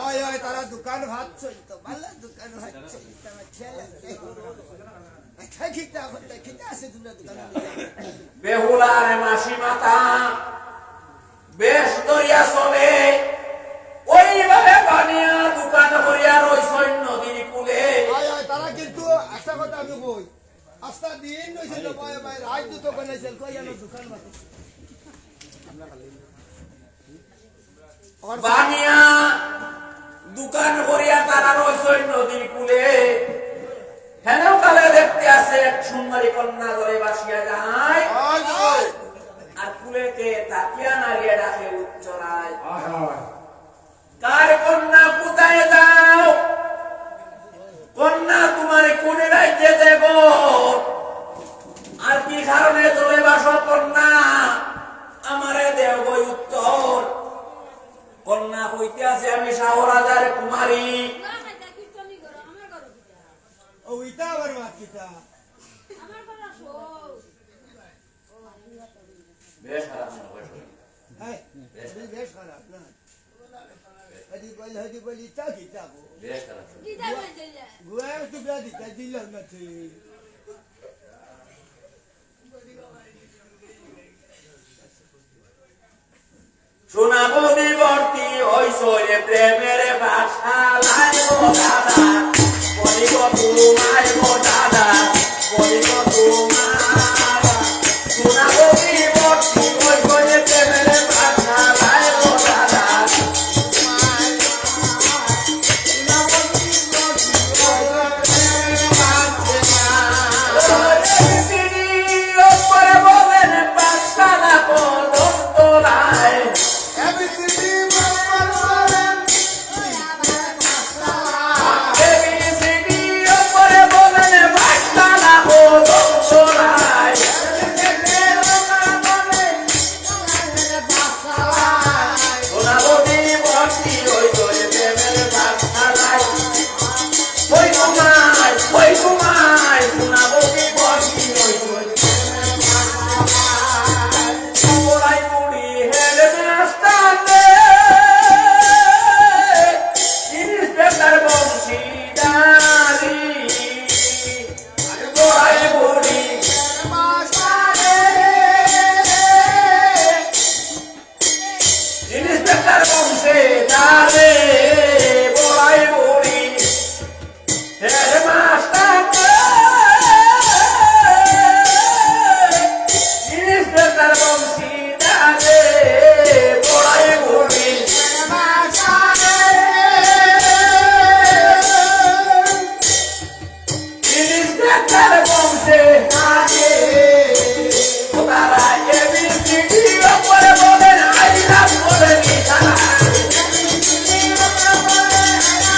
ওই ওই তারা দোকান ভাত চলতো ভালো দোকান ভাত চলতো খিতা খিতা আছে তোমরা দোকানে? বেহুলার মাসি মাতা বেশ দরিয়া চলে। ওইভাবে বানিয়া দোকান করিয়া রইছ নদীর কুলে। তারা কিন্তু একটা কথা আমি কই। আস্তা দিন নইছিল রাত দুটো বানাইছিল কই দোকান ভাত বানিয়া দোকান করিয়া তারা রইছ নদীর কুলে। হেনেও কালে দেখতে আছে এক সুন্দরী কন্যা ধরে বাসিয়া যায়। আর কুলেতে তাকিয়া নাড়িয়ে ডাকে উচ্চরায় কার কন্যা কোথায় যাও? কন্যা কন্যা আছে আমি শাহরাজার কুমারী। না কিটা ওইটা আবার মাত আমার ঘরে আসো বেশ খারাপ মনে হয়। হ্যাঁ বেশ খারাপ। না। হদি বল হদি বল ইটা কিতা গো? বেশ খারাপ। কিটা বলতে গুয়া তো বিয়া দিতা দিল না তুই শোনাবো বিবর্তী ঐশ্বর্যে প্রেমের ভাষা লাইব দাদা বলিব তোমায় ইন্সপেক্টর বংশীদারি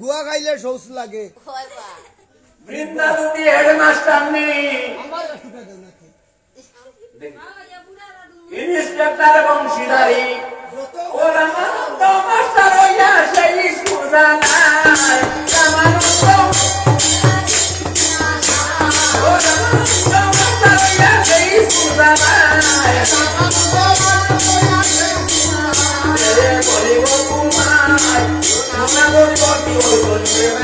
গুয়া খাইলে সৌস লাগে। বৃন্দাবতী হেডমাস্টার নি ইন্সপেক্টর এবং যত ওরা মাস্টার হইয়া বলিব